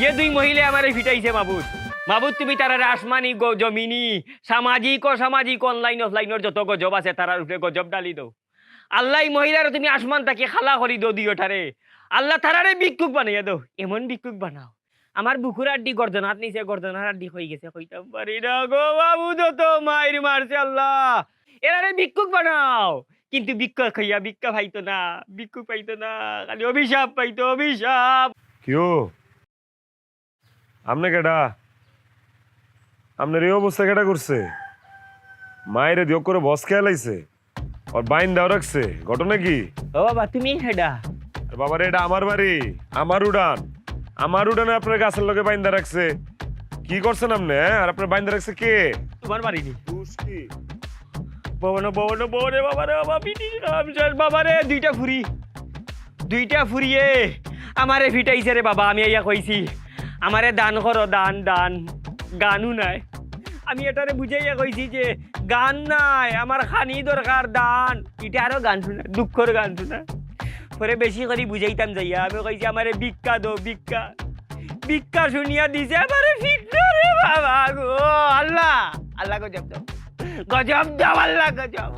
যে দুই মহিলা আমারে ফিটাইছে মাবুদ। মাবুদ, তুমি তারারে আসমানি জমিনি, সামাজিক ও সামাজিক অনলাইন অফলাইনের যত গজব আছে তারার উপরে গজব ডালি দাও। আল্লাহ মহিলার তুমি আসমান তাকে খালা করি দো দিও তারে আল্লাহ তারারে ভিক্ষুক বানাইয়া দাও। এমন ভিক্ষুক বানাও। আমার বুকুর আড্ডি গর্দনাত নিচে গর্দনার আড্ডি হয়ে গেছে, কইতাম, পারি না গো বাবু যত মায়ের মারছে আল্লাহ। এরারে ভিক্ষুক বানাও। কিন্তু ভিক্ষা খাইয়া ভিক্ষা পাইতো না, ভিক্ষুক পাইতো না, খালি অভিশাপ পাইতো, অভিশাপ। কিও? আমনে কেডা? আপনার এই অবস্থা কেডা করছে? মায়ের দিও করে বস খেয়াল আইছে আর বাইন দাও রাখছে। ঘটনা কি? ও বাবা তুমি হেডা? আর বাবারে এটা আমার বাড়ি। আমার উড়ান। আমার উড়ানে আপনার গাছের লোকে বাইন্দা রাখছে। কি করছেন আপনি হ্যাঁ? আর আপনার বাইন্দা রাখছে কে? তোমার বাড়ি নি? কি? ভবন ভবন ভবনে বাবা রে বাবা পিটি রাম শেষ বাবা রে। দুইটা ফুরি। দুইটা ফুরিয়ে আমারে ফিটাইছে রে বাবা আমি ইয়া কইছি। আমারে দান করো, দান দান। গানও নাই। আমি এটারে বুঝাইয়া কইছি যে গান নাই, আমার খানি দরকার, দান। এটা আরও গান শোনা, দুঃখর গান শোনা। পরে বেশি করে বুঝাইতাম যাইয়া। আমি কইছি, আমারে ভিক্ষা দো ভিক্ষা। ভিক্ষা শুনিয়া দিছে, আমারে বাবা গো, আল্লাহ। আল্লাহ গজব দাও। গজব দাও, আল্লাহ গজব।